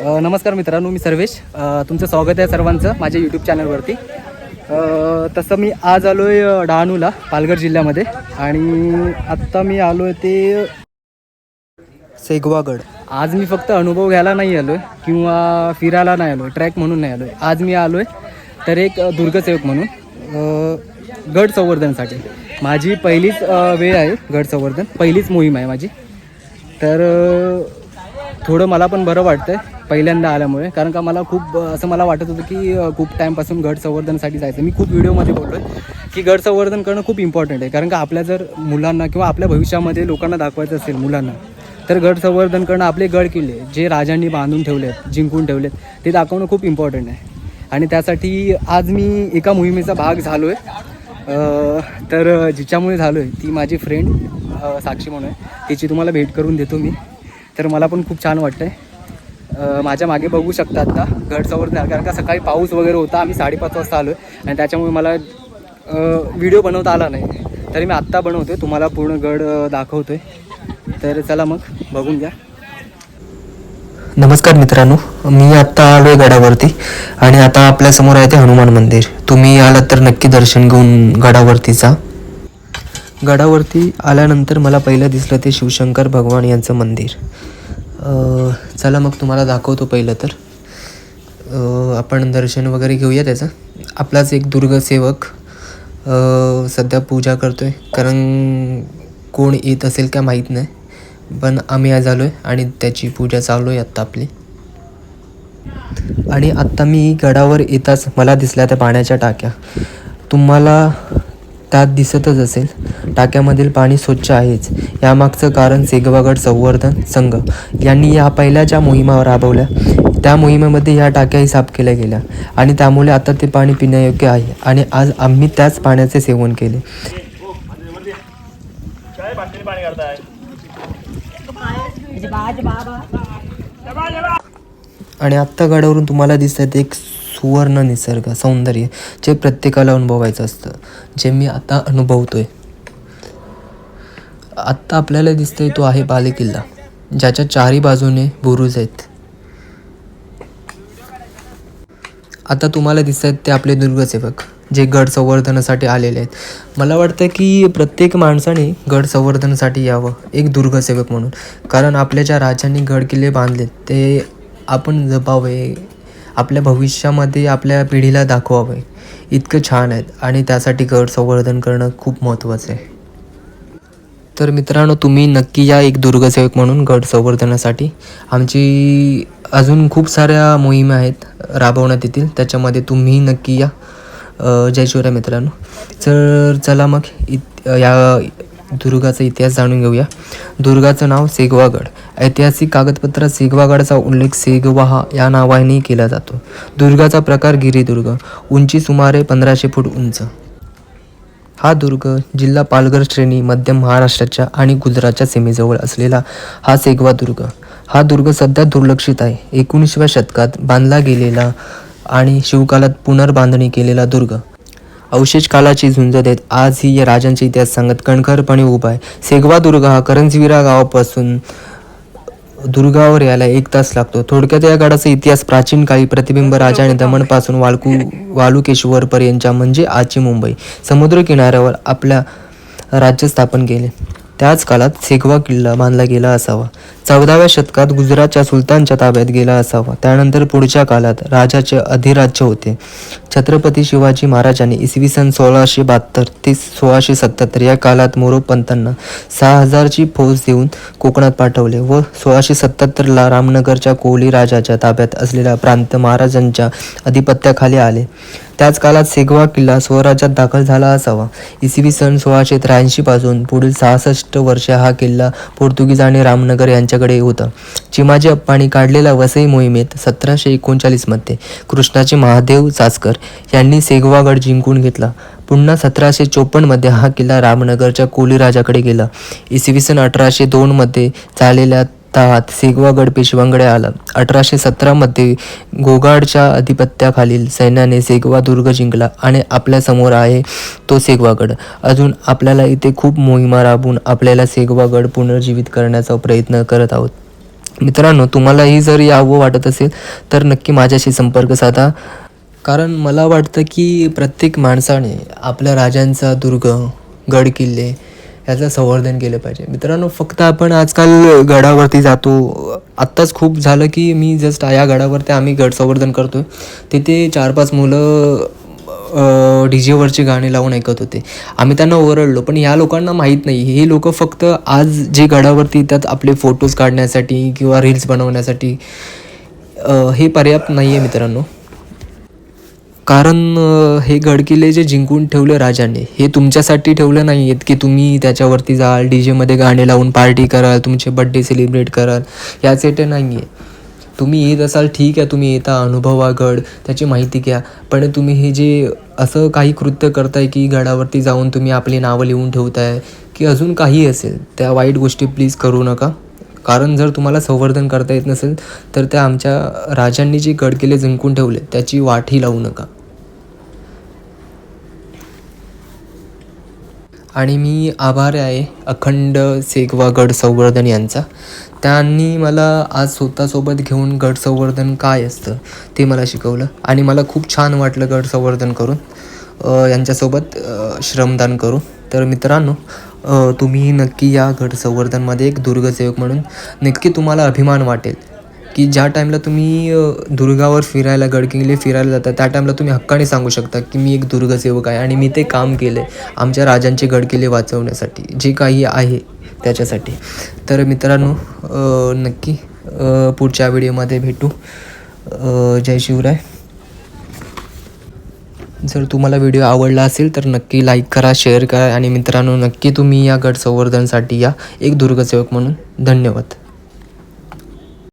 नमस्कार मित्रांनो मी सर्वेश. तुमचं स्वागत आहे सर्वांचं माझ्या यूट्यूब चॅनलवरती तसं मी आज आलो आहे डहाणूला पालघर जिल्ह्यामध्ये. आणि आत्ता मी आलो आहे ते सेगवागड. आज मी फक्त अनुभव घ्यायला नाही आलो आहे किंवा फिरायला नाही आलो आहे ट्रॅक म्हणून नाही आलो आहे आज मी आलो आहे तर एक दुर्गसेवक म्हणून गड संवर्धनसाठी माझी पहिलीच वेळ आहे गड संवर्धन पहिलीच मोहीम आहे माझी. तर थोडं मला पण बरं वाटतं आहे पहिल्यांदा आल्यामुळे. कारण का मला खूप असं मला वाटत होतं की खूप टाईमपासून गड संवर्धनसाठी जायचं मी खूप व्हिडिओमध्ये बोललो आहे की गड संवर्धन करणं खूप इम्पॉर्टंट आहे. कारण का आपल्या जर मुलांना किंवा आपल्या भविष्यामध्ये लोकांना दाखवायचं असेल मुलांना तर गड संवर्धन करणं आपले गड किल्ले जे राजांनी बांधून ठेवले आहेत जिंकून ठेवलेत ते दाखवणं खूप इम्पॉर्टंट आहे. आणि त्यासाठी आज मी एका मोहिमेचा भाग झालो आहे तर जिच्यामुळे झालो आहे ती माझी फ्रेंड साक्षी म्हणून आहे. तिची तुम्हाला भेट करून देतो मी. तर मला पण खूप छान वाटतं आहे माझ्या मागे बघू शकता का घरसमोर कारण का सकाळी पाऊस वगैरे होता आम्ही साडेपाच वाजता आलो आहे आणि त्याच्यामुळे मला व्हिडिओ बनवता आला नाही. तरी मी आत्ता बनवतो आहे तुम्हाला पूर्ण गड दाखवतो आहे तर चला मग बघून घ्या. नमस्कार मित्रांनो मी आत्ता आलो आहे गडावरती. आणि आता आपल्यासमोर आहे ते हनुमान मंदिर. तुम्ही आलात तर नक्की दर्शन घेऊन गडावरती जा गडावरती आल्यानंतर मला पहिलं दिसलं ते शिवशंकर भगवान यांचं मंदिर. चला मग तुम्हाला दाखवतो पहिलं तर. आपण दर्शन वगैरे घेऊया त्याचं. आपलाच एक दुर्गसेवक सध्या पूजा करतो आहे कारण कोण येत असेल का माहीत नाही. पण आम्ही आज आलो आहे आणि त्याची पूजा चालू आहे आत्ता आपली. आणि आत्ता मी गडावर येताच मला दिसल्या त्या पाण्याच्या टाक्या. तुम्हाला त्यात दिसतच असेल. टाक्यामधील पाणी स्वच्छ आहेच. यामागचं कारण सेगवागड संवर्धन संघ. यांनी या पहिल्या ज्या मोहिमा राबवल्या त्या मोहिमेमध्ये ह्या टाक्याही साफ केल्या गेल्या. आणि त्यामुळे आता ते पाणी पिण्यायोग्य आहे. आणि आज आम्ही त्याच पाण्याचे सेवन केले. आणि आत्ता गडावरून तुम्हाला दिसत एक सुवर्ण निसर्ग सौंदर्य जे प्रत्येकाला अनुभवायचं असतं जे मी आता अनुभवतोय. आत्ता आपल्याला दिसतंय तो आहे बालेकिल्ला ज्याच्या चारी बाजूने बुरुज आहेत. आता तुम्हाला दिसत आहेत ते आपले दुर्गसेवक जे गड संवर्धनासाठी आलेले आहेत. मला वाटतं की प्रत्येक माणसाने गड संवर्धनासाठी यावं एक दुर्गसेवक म्हणून. कारण आपल्या ज्या राजांनी गड किल्ले बांधलेत ते आपण जपावे आपल्या भविष्यामध्ये आपल्या पिढीला दाखवावे. इतकं छान आहेत आणि त्यासाठी गड संवर्धन करणं खूप महत्त्वाचं आहे. तर मित्रांनो तुम्ही नक्की या एक दुर्गसेवक म्हणून गड संवर्धनासाठी. आमची अजून खूप साऱ्या मोहिमा आहेत राबवण्यात येतील. त्याच्यामध्ये तुम्ही नक्की या. अ, जय शिवराय मित्रांनो. तर चला मग इत या दुर्गाचा इतिहास जाणून घेऊया. दुर्गाचं नाव सेगवागड. ऐतिहासिक कागदपत्रात सेगवागडचा उल्लेख सेगवाहा या नावानेही केला जातो. दुर्गाचा प्रकार गिरिदुर्ग. उंची सुमारे पंधराशे फूट उंच. हा दुर्ग जिल्हा पालघर श्रेणी मध्य महाराष्ट्राच्या आणि गुजरातच्या सीमेजवळ असलेला हा सेगवा दुर्ग. हा दुर्ग सध्या दुर्लक्षित आहे. एकोणीसव्या शतकात बांधला गेलेला आणि शिवकालात पुनर्बांधणी केलेला दुर्ग. अवशेष कालाची झुंज देत आजही या राजांचे इतिहास सांगत कणखरपणे उभा आहे. सेगवा दुर्ग हा करंजविरा गावापासून दुर्गावर यायला एक तास लागतो. थोडक्यात या गडाचा इतिहास प्राचीन काळी प्रतिबिंब राजा आणि दमणपासून वालकू वालुकेश्वरपर्यंतच्या म्हणजे आजची मुंबई. समुद्र किनाऱ्यावर आपल्या राज्य स्थापन केले. त्याच काळात सेगवा किल्ला बांधला गेला असावा. चौदाव्या शतकात गुजरातच्या सुलतानच्या ताब्यात गेला असावा. त्यानंतर पुढच्या काळात राजाचे अधिराज्य होते. छत्रपती शिवाजी महाराजांनी इसवी सन सोळाशे बहात्तर ते सोळाशे सत्याहत्तर या काळात मोरोपंतांना सहा हजारची फौज देऊन कोकणात पाठवले व सोळाशे सत्याहत्तरला रामनगरच्या कोहली राजाच्या ताब्यात असलेला प्रांत महाराजांच्या अधिपत्याखाली आले. त्याच काळात सेगवा किल्ला स्वराज्यात दाखल झाला असावा. इसवी सन सोळाशे त्र्याऐंशी पासून पुढील सहासष्ट वर्षे हा किल्ला पोर्तुगीज आणि रामनगर यांच्या त्यांच्याकडे होतं. चिमाजी अप्पांनी काढलेल्या वसई मोहिमेत सतराशे एकोणचाळीसमध्ये कृष्णाचे महादेव चासकर यांनी सेगवागड जिंकून घेतला. पुन्हा सतराशे चोपन्नमध्ये हा किल्ला रामनगरच्या कोली राजाकडे गेला. इसवी सन अठराशे दोनमध्ये झालेल्या तहात सेगवागड पेशवांकडे आला. अठराशे सतरामध्ये गोगाडच्या अधिपत्याखालील सैन्याने सेगवा दुर्ग जिंकला आणि आपल्यासमोर आहे तो सेगवागड. अजून आपल्याला इथे खूप मोहिमा राबून आपल्याला सेगवागड पुनर्जीवित करण्याचा प्रयत्न करत आहोत. मित्रांनो तुम्हालाही जर यावं वाटत असेल तर नक्की माझ्याशी संपर्क साधा. कारण मला वाटतं की प्रत्येक माणसाने आपल्या राजांचा दुर्ग गड किल्ले ह्याचं संवर्धन केलं पाहिजे. मित्रांनो फक्त आपण आजकाल गडावरती जातो. आत्ताच खूप झालं की मी जस्ट या गडावरती आम्ही गड संवर्धन करतो तिथे चार पाच मुलं डी जेवरचे गाणे लावून ऐकत होते. आम्ही त्यांना ओरडलो पण ह्या लोकांना माहीत नाही. हे लोक फक्त आज जे गडावरती येतात आपले फोटोज काढण्यासाठी किंवा रील्स बनवण्यासाठी हे पर्याप्त नाही आहे मित्रांनो. कारण हे गडकिल्ले जे जिंकून ठेवले राजाने हे तुमच्यासाठी ठेवलं नाही आहेत की तुम्ही त्याच्यावरती जाल डी जेमध्ये गाणे लावून पार्टी कराल तुमचे बड्डे सेलिब्रेट कराल यासाठी नाही आहे तुम्ही येत असाल ठीक आहे तुम्ही येता अनुभवा गड त्याची माहिती घ्या. पण तुम्ही हे जे असं काही कृत्य करताय की गडावरती जाऊन तुम्ही आपली नावं लिहून ठेवताय की अजून काही असेल त्या वाईट गोष्टी प्लीज करू नका. कारण जर तुम्हाला संवर्धन करता येत नसेल तर त्या आमच्या राजांनी जे गडकिले जिंकून ठेवले त्याची वाटही लावू नका. आणि मी आभारी आहे अखंड सेगवा गड संवर्धन यांचा. त्यांनी मला आज स्वतःसोबत घेऊन गड संवर्धन काय असतं ते मला शिकवलं आणि मला खूप छान वाटलं गड संवर्धन करून. यांच्यासोबत श्रमदान करू. तर मित्रांनो तुम्ही नक्की या गड संवर्धनमध्ये एक दुर्गसेवक म्हणून नक्की तुम्हाला अभिमान वाटेल. की ज्या टाईमला तुम्ही दुर्गावर फिरायला गडकिंगले फिरायला जाता त्या टाईमला तुम्ही हक्काने सांगू शकता की मी एक दुर्गसेवक आहे आणि मी ते काम केलं आहे आमच्या राजांचे गडकिल्ले वाचवण्यासाठी जे काही आहे त्याच्यासाठी. तर मित्रांनो नक्की पुढच्या व्हिडिओमध्ये भेटू. जय शिवराय. जर तुम्हाला व्हिडिओ आवडला असेल तर नक्की लाईक करा शेअर करा आणि मित्रांनो नक्की तुम्ही या गड संवर्धनसाठी या एक दुर्गसेवक म्हणून. धन्यवाद.